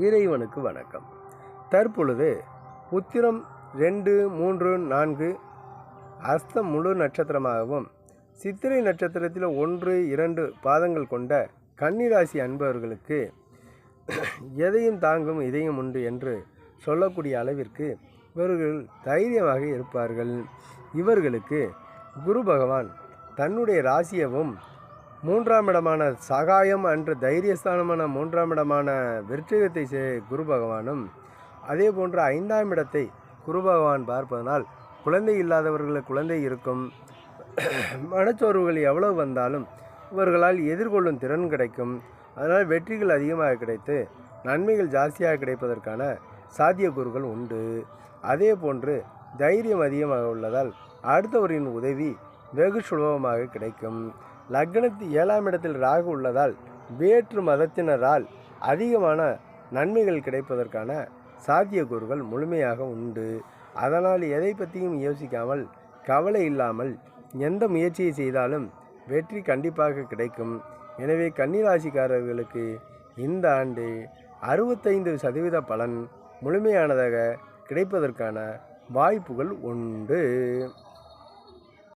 இறைவனுக்கு வணக்கம். தற்பொழுது உத்திரம் ரெண்டு மூன்று நான்கு அஸ்தம் முழு நட்சத்திரமாகவும் சித்திரை நட்சத்திரத்தில் ஒன்று இரண்டு பாதங்கள் கொண்ட கன்னிராசி அன்பவர்களுக்கு எதையும் தாங்கும் இதயம் உண்டு என்று சொல்லக்கூடிய அளவிற்கு இவர்கள் தைரியமாக இருப்பார்கள். இவர்களுக்கு குரு பகவான் தன்னுடைய ராசியவும் மூன்றாம் இடமான சகாயம் அன்று தைரியஸ்தானமான மூன்றாம் இடமான விருட்சிகத்தை குரு பகவானும் அதே போன்று ஐந்தாம் இடத்தை குரு பகவான் பார்ப்பதனால் குழந்தை இல்லாதவர்களுக்கு குழந்தை இருக்கும். மனச்சோர்வுகள் எவ்வளவு வந்தாலும் இவர்களால் எதிர்கொள்ளும் திறன் கிடைக்கும். அதனால் வெற்றிகள் அதிகமாக கிடைத்து நன்மைகள் ஜாஸ்தியாக கிடைப்பதற்கான சாத்தியக்கூறுகள் உண்டு. அதே போன்று தைரியம் அதிகமாக உள்ளதால் அடுத்தவரின் உதவி வெகு சுலபமாக கிடைக்கும். லக்னத்து ஏழாம் இடத்தில் ராகு உள்ளதால் வேற்று மதத்தினரால் அதிகமான நன்மைகள் கிடைப்பதற்கான சாத்தியக்கூறுகள் முழுமையாக உண்டு. அதனால் எதை பற்றியும் யோசிக்காமல் கவலை இல்லாமல் எந்த முயற்சியை செய்தாலும் வெற்றி கண்டிப்பாக கிடைக்கும். எனவே கன்னிராசிக்காரர்களுக்கு இந்த ஆண்டு அறுபத்தைந்து சதவீத பலன் முழுமையானதாக கிடைப்பதற்கான வாய்ப்புகள் உண்டு.